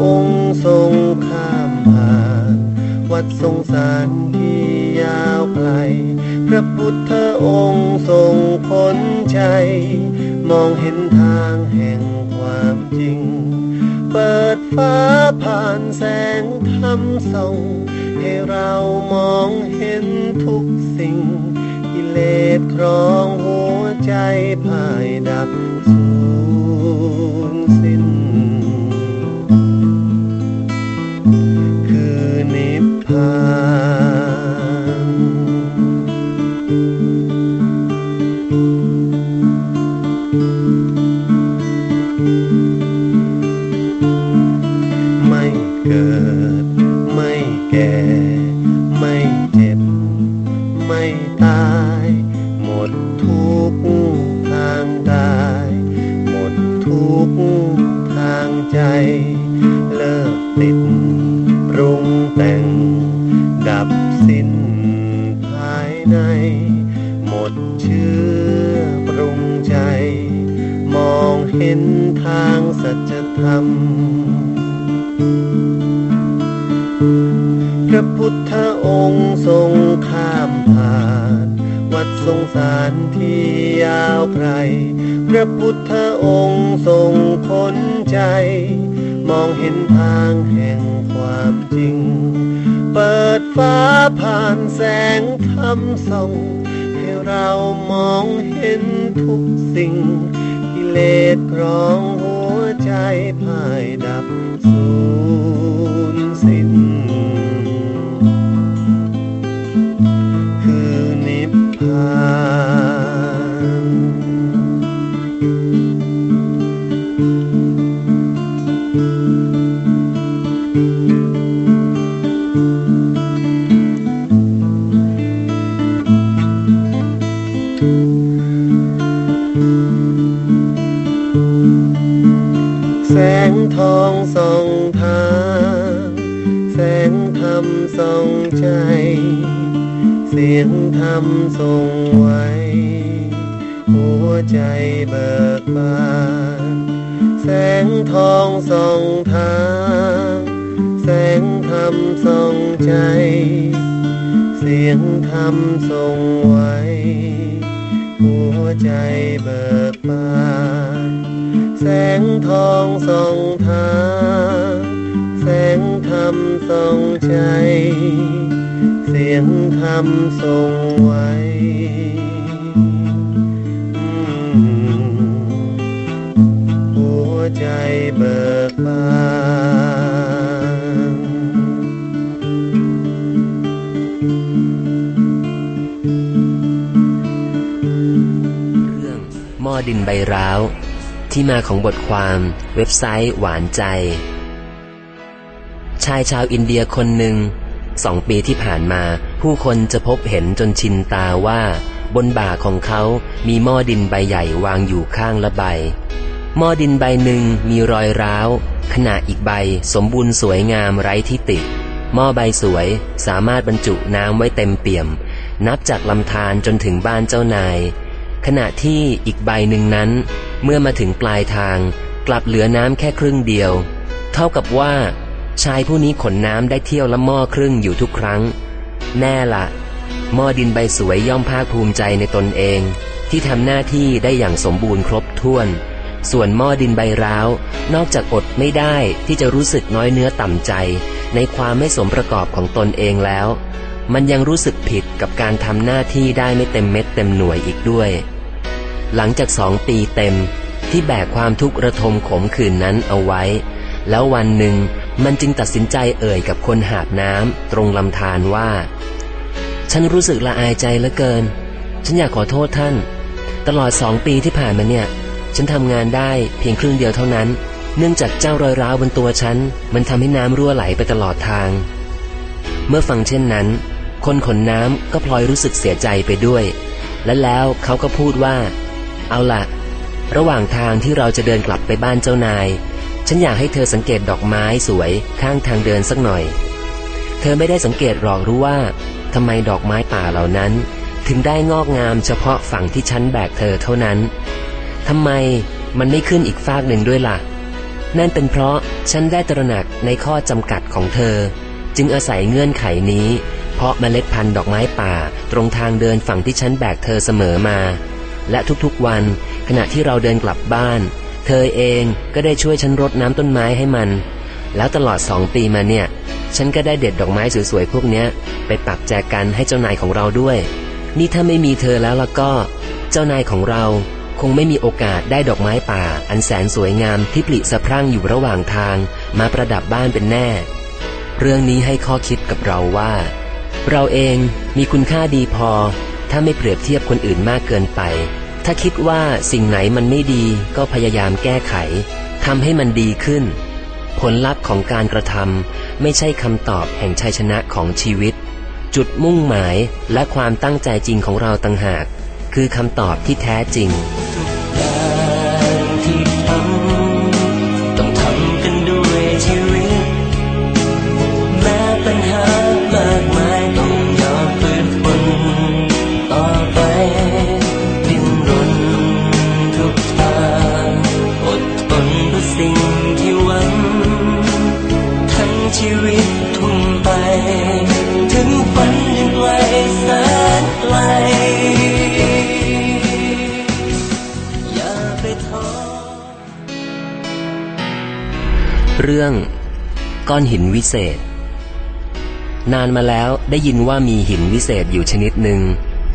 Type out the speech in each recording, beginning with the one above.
องค์ทรงข้ามผ่านวัดทรงสารที่ยาวไกล พระพุทธองค์ทรงพ้นใจมองเห็นทางแห่งความจริง เปิดฟ้าผ่านแสงธรรมส่องให้เรามองเห็นทุกสิ่ง กิเลสครองหัวใจภายดับสูญ ใจ เลิกติดปรุงแต่ง ดับสิ้นภายใน หมดเชื่อปรุงใจ มองเห็นทางสัจธรรม พระพุทธองค์ทรงข้ามผ่าน วัดทรงสารที่ยาวไกล พระพุทธองค์ทรงพ้นใจ มองเห็นทางแห่งความจริง เปิดฟ้าผ่านแสงธรรมส่องให้เรามองเห็นทุกสิ่ง กิเลสกรองหัวใจภายดับสูญสิ้น คือนิพพาน ยงธรรมส่งไว้ หัวใจเบิกบาน แสงทองส่องทาง แสงธรรมส่องใจ เสียงธรรมส่งไว้ หัวใจเบิกบาน แสงทองส่องทาง แสงธรรมส่องใจเสียงธรรมส่งไว้หัวใจเบิกบานเรื่องหม้อดินใบร้าว ที่มาของบทความเว็บไซต์หวานใจ ชายชาวอินเดียคนหนึ่ง สองปีที่ผ่านมา ผู้คนจะพบเห็นจนชินตาว่า บนบ่าของเขามีหม้อดินใบใหญ่วางอยู่ข้างละใบ หม้อดินใบหนึ่งมีรอยร้าว ขณะอีกใบสมบูรณ์สวยงามไร้ที่ติหม้อใบสวยสามารถบรรจุน้ำไว้เต็มเปี่ยม นับจากลำธารจนถึงบ้านเจ้านาย ขณะที่อีกใบหนึ่งนั้น เมื่อมาถึงปลายทาง กลับเหลือน้ำแค่ครึ่งเดียว เท่ากับว่า ชายผู้นี้ขนน้ำได้เที่ยวละหม้อครึ่งอยู่ทุกครั้ง แน่ละหม้อดินใบสวยย่อมภาคภูมิใจในตนเอง ที่ทำหน้าที่ได้อย่างสมบูรณ์ครบถ้วน ส่วนหม้อดินใบร้าว นอกจากอดไม่ได้ที่จะรู้สึกน้อยเนื้อต่ำใจ ในความไม่สมประกอบของตนเองแล้ว มันยังรู้สึกผิดกับการทำหน้าที่ได้ไม่เต็มเม็ดเต็มหน่วยอีกด้วย หลังจากสองปีเต็มที่แบกความทุกข์ระทมขมขื่นนั้นเอาไว้ แล้ววันหนึ่ง มันจึงตัดสินใจเอ่ยกับคนหาบน้ำตรงลำธารว่า ฉันรู้สึกละอายใจเหลือเกิน ฉันอยากขอโทษท่าน ตลอดสองปีที่ผ่านมาเนี่ย ฉันทำงานได้เพียงครึ่งเดียวเท่านั้น เนื่องจากเจ้ารอยร้าวบนตัวฉัน มันทำให้น้ำรั่วไหลไปตลอดทาง เมื่อฟังเช่นนั้น คนขนน้ำก็พลอยรู้สึกเสียใจไปด้วย และแล้วเขาก็พูดว่า เอาล่ะระหว่างทางที่เราจะเดินกลับไปบ้านเจ้านาย ฉันอยากให้เธอสังเกตดอกไม้สวยข้างทางเดินสักหน่อย เธอไม่ได้สังเกตหรอกรู้ว่าทำไมดอกไม้ป่าเหล่านั้น ถึงได้งอกงามเฉพาะฝั่งที่ฉันแบกเธอเท่านั้นทำไมมันไม่ขึ้นอีกฟากหนึ่งด้วยล่ะ นั่นเป็นเพราะฉันได้ตระหนักในข้อจำกัดของเธอ จึงอาศัยเงื่อนไขนี้ เพราะเมล็ดพันธุ์ดอกไม้ป่า ตรงทางเดินฝั่งที่ฉันแบกเธอเสมอมา และทุกๆวันขณะที่เราเดินกลับบ้าน ธอเองก็ได้ช่วยฉันรดน้ำต้นไม้ให้มัน แล้วตลอดสองปีมาเนี่ย ฉันก็ได้เด็ดดอกไม้สวยๆพวกเนี้ยไปปักแจกันให้เจ้านายของเราด้วย นี่ถ้าไม่มีเธอแล้วล่ะก็ เจ้านายของเราคงไม่มีโอกาสได้ดอกไม้ป่า อันแสนสวยงามที่ปลิสะพรั่งอยู่ระหว่างทาง มาประดับบ้านเป็นแน่ เรื่องนี้ให้ข้อคิดกับเราว่า เราเองมีคุณค่าดีพอ ถ้าไม่เปรียบเทียบคนอื่นมากเกินไป ถ้าคิดว่าสิ่งไหนมันไม่ดีก็พยายามแก้ไขทำให้มันดีขึ้น ผลลัพธ์ของการกระทำไม่ใช่คำตอบแห่งชัยชนะของชีวิต จุดมุ่งหมายและความตั้งใจจริงของเราต่างหาก คือคำตอบที่แท้จริง วิตทุ่มไป ถึงฝันยังไกลแสนไกล อย่าไปท้อเรื่องก้อนหินวิเศษ นานมาแล้วได้ยินว่ามีหินวิเศษอยู่ชนิดหนึ่ง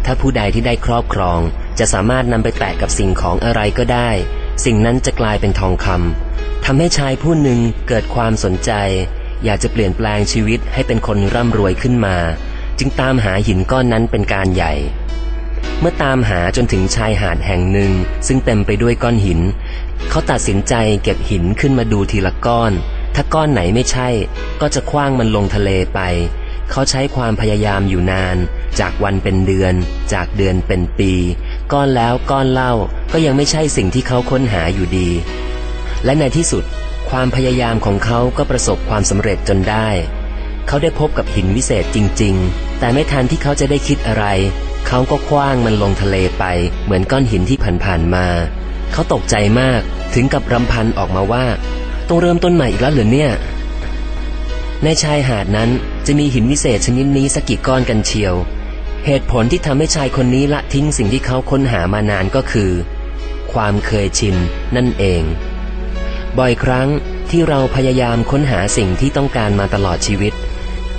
ถ้าผู้ใดที่ได้ครอบครอง จะสามารถนำไปแตะกับสิ่งของอะไรก็ได้ สิ่งนั้นจะกลายเป็นทองคำทำให้ชายผู้หนึ่งเกิดความสนใจ อยากจะเปลี่ยนแปลงชีวิตให้เป็นคนร่ำรวยขึ้นมา จึงตามหาหินก้อนนั้นเป็นการใหญ่ เมื่อตามหาจนถึงชายหาดแห่งหนึ่ง ซึ่งเต็มไปด้วยก้อนหิน เขาตัดสินใจเก็บหินขึ้นมาดูทีละก้อน ถ้าก้อนไหนไม่ใช่ ก็จะคว้างมันลงทะเลไป เขาใช้ความพยายามอยู่นาน จากวันเป็นเดือน จากเดือนเป็นปี ก้อนแล้วก้อนเล่าก็ยังไม่ใช่สิ่งที่เขาค้นหาอยู่ดี และในที่สุด ความพยายามของเขาก็ประสบความสำเร็จจนได้ เขาได้พบกับหินวิเศษจริง ๆ แต่ไม่ทันที่เขาจะได้คิดอะไร เขาก็คว้างมันลงทะเลไป เหมือนก้อนหินที่ผ่านๆมา เขาตกใจมากถึงกับรำพันออกมาว่า ต้องเริ่มต้นใหม่อีกแล้วหรือเนี่ย ในชายหาดนั้นจะมีหินวิเศษชนิดนี้สักกี่ก้อนกันเชียว เหตุผลที่ทำให้ชายคนนี้ละทิ้งสิ่งที่เขาค้นหามานานก็คือ ความเคยชินนั่นเอง บ่อยครั้งที่เราพยายามค้นหาสิ่งที่ต้องการมาตลอดชีวิต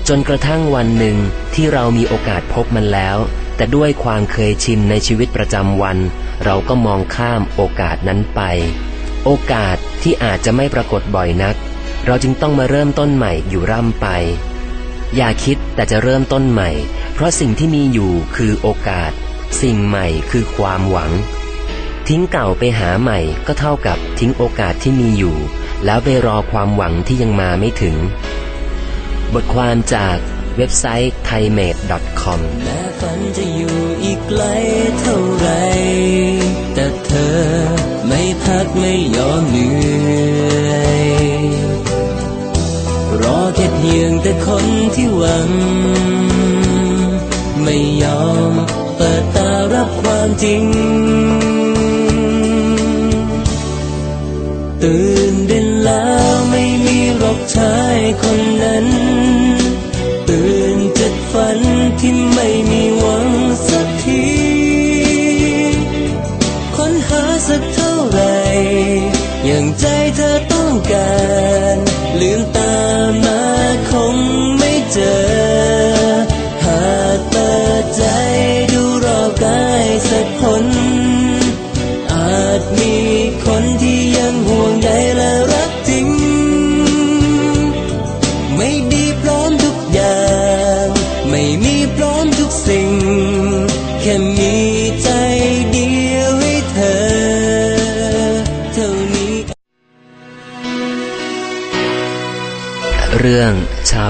จนกระทั่งวันหนึ่งที่เรามีโอกาสพบมันแล้ว แต่ด้วยความเคยชินในชีวิตประจำวัน เราก็มองข้ามโอกาสนั้นไป โอกาสที่อาจจะไม่ปรากฏบ่อยนัก เราจึงต้องมาเริ่มต้นใหม่อยู่ร่ำไป อย่าคิดแต่จะเริ่มต้นใหม่ เพราะสิ่งที่มีอยู่คือโอกาส สิ่งใหม่คือความหวัง ทิ้งเก่าไปหาใหม่ก็เท่ากับทิ้งโอกาสที่มีอยู่ แล้วไปรอความหวังที่ยังมาไม่ถึง บทความจากเว็บไซต์ thaimade.com แม้ฝันจะอยู่อีกไกลเท่าไร แต่เธอไม่พักไม่ยอมเหนื่อย รอแค่เพียงแต่คนที่หวัง ไม่ยอมเปิดตารับความจริง ตื่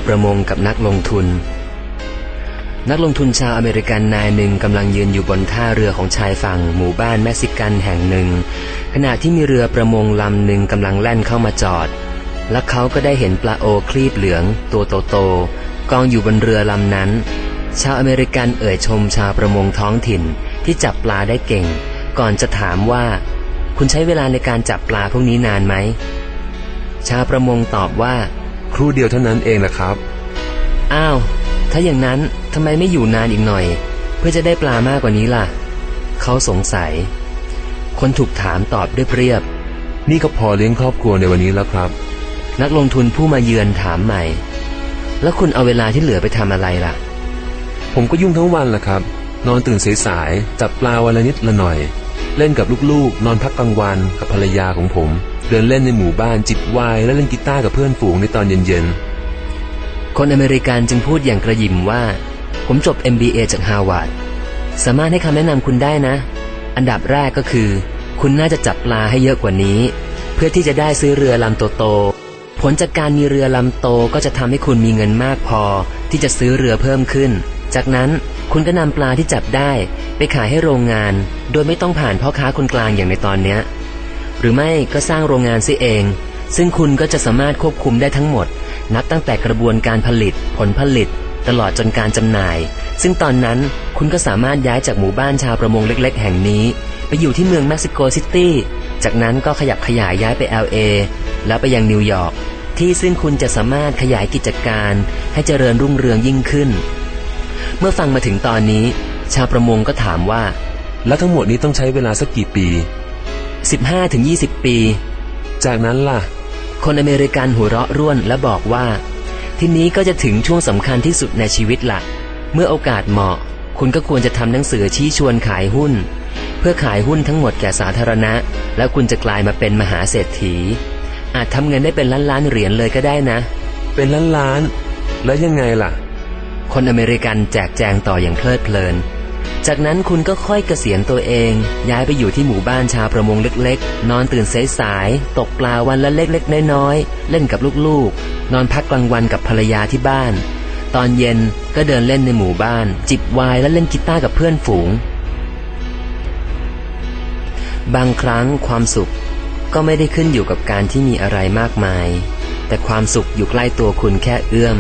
ประมงกับนักลงทุน นักลงทุนชาวอเมริกันนายหนึ่งกำลังยืนอยู่บนท่าเรือของชายฝั่งหมู่บ้านเม็กซิกันแห่งหนึ่ง ขณะที่มีเรือประมงลำหนึ่งกำลังแล่นเข้ามาจอด และเขาก็ได้เห็นปลาโอคลีบเหลือง ตัวโตๆกองอยู่บนเรือลำนั้น ชาวอเมริกันเอ่ยชมชาวประมงท้องถิ่นที่จับปลาได้เก่ง ก่อนจะถามว่า คุณใช้เวลาในการจับปลาพวกนี้นานไหมชาวประมงตอบว่า ครู่เดียวเท่านั้นเองนะครับ อ้าว ถ้าอย่างนั้นทำไมไม่อยู่นานอีกหน่อย เพื่อจะได้ปลามากกว่านี้ล่ะ เขาสงสัย คนถูกถามตอบเรียบนี่ก็พอเลี้ยงครอบครัวในวันนี้แล้วครับๆนักลงทุนผู้มาเยือนถามใหม่ แล้วคุณเอาเวลาที่เหลือไปทำอะไรล่ะ ผมก็ยุ่งทั้งวันแหละครับ นอนตื่นสายๆจับปลาวันละนิดละหน่อย เล่นกับลูกๆ นอนพักกลางวันกับภรรยาของผม เดินเล่นในหมู่บ้านจิบวน์และเล่นกีตาร์กับเพื่อนฝูงในตอนเย็นคนอเมริกันจึงพูดอย่างกระยิมว่า ผมจบ MBA จากฮาวาดสามารถให้คำแนะนำคุณได้นะ อันดับแรกก็คือ คุณน่าจะจับปลาให้เยอะกว่านี้ เพื่อที่จะได้ซื้อเรือลำโตๆผลจากการมีเรือลำโตก็จะทำให้คุณมีเงินมากพอ ที่จะซื้อเรือเพิ่มขึ้น จากนั้นคุณก็นำปลาที่จับได้ ไปขายให้โรงงาน โดยไม่ต้องผ่านพ่อค้าคนกลางอย่างในตอนเนี้ย หรือไม่ก็สร้างโรงงานซิเอง ซึ่งคุณก็จะสามารถควบคุมได้ทั้งหมด นับตั้งแต่กระบวนการผลิต ผลผลิต ตลอดจนการจำหน่าย ซึ่งตอนนั้นคุณก็สามารถย้ายจากหมู่บ้านชาวประมงเล็ก ๆ แห่งนี้ ไปอยู่ที่เมืองเม็กซิโกซิตี้จากนั้นก็ขยับขยายย้ายไป LA แล้วไปยังนิวยอร์กที่ซึ่งคุณจะสามารถขยายกิจการให้เจริญรุ่งเรืองยิ่งขึ้น เมื่อฟังมาถึงตอนนี้ ชาวประมงก็ถามว่า แล้วทั้งหมดนี้ต้องใช้เวลาสักกี่ปี 15-20 ปี จากนั้นล่ะ คนอเมริกันหัวเราะร่วนและบอกว่า ทีนี้ก็จะถึงช่วงสำคัญที่สุดในชีวิตละเมื่อโอกาสเหมาะ คุณก็ควรจะทำหนังสือชี้ชวนขายหุ้น เพื่อขายหุ้นทั้งหมดแก่สาธารณะ แล้วคุณจะกลายมาเป็นมหาเศรษฐี อาจทำเงินได้เป็นล้านล้านๆเหรียญเลยก็ได้นะ เป็นล้านล้านๆแล้วยังไงล่ะ คนอเมริกันแจกแจงต่ออย่างเพลิดเพลิน จากนั้นคุณก็ค่อยเกษียณตัวเอง ย้ายไปอยู่ที่หมู่บ้านชาวประมงเล็กๆ นอนตื่นสายๆตกปลาวันละเล็กๆ น้อยๆ เล่นกับลูกๆ นอนพักกลางวันกับภรรยาที่บ้าน ตอนเย็นก็เดินเล่นในหมู่บ้าน จิบวน์และเล่นกีตาร์กับเพื่อนฝูง บางครั้งความสุขก็ไม่ได้ขึ้นอยู่กับการที่มีอะไรมากมาย แต่ความสุขอยู่ใกล้ตัวคุณแค่เอื้อม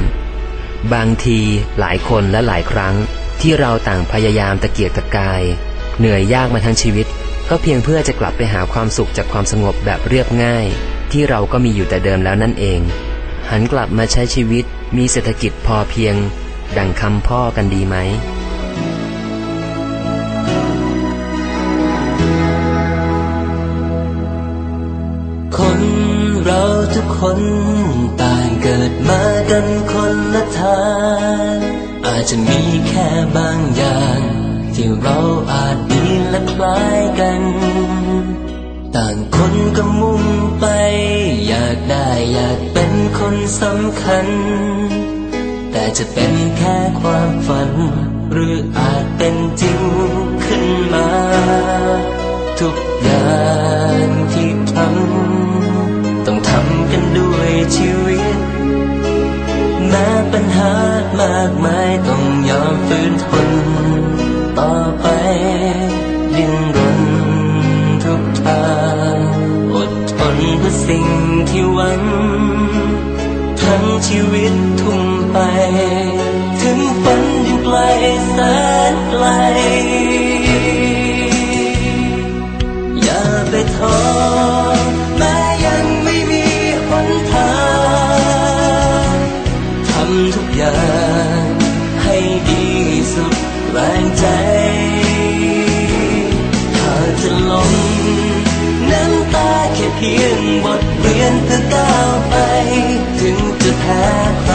บางทีหลายคนและหลายครั้ง ที่เราต่างพยายามตะเกียกตะกาย เหนื่อยยากมาทั้งชีวิต ก็เพียงเพื่อจะกลับไปหาความสุขจากความสงบแบบเรียบง่าย ที่เราก็มีอยู่แต่เดิมแล้วนั่นเอง หันกลับมาใช้ชีวิต มีเศรษฐกิจพอเพียง ดังคำพ่อกันดีไหมคนเราทุกคนต่างเกิดมากันคนละทาง อาจจะมีแค่บางอย่าง ที่เราอาจมีและคล้ายกัน ต่างคนก็มุ่งไป อยากได้อยากเป็นคนสำคัญ แต่จะเป็นแค่ความฝัน หรืออาจเป็นจริงขึ้นมา ทุกอย่างที่ทำต้องทำกันด้วยชีวิต ม้ปัญหามากมายต้องยอมฝืนทน ต่อไปดิ้นรนทุกทางอดทนเพื่อสิ่งที่หวังทั้งชีวิตทุ่มไป ถึงฝันยังไกลแสน เพียงบทเรียนเพื่อก้าวไป ถึงจะแพ้ใคร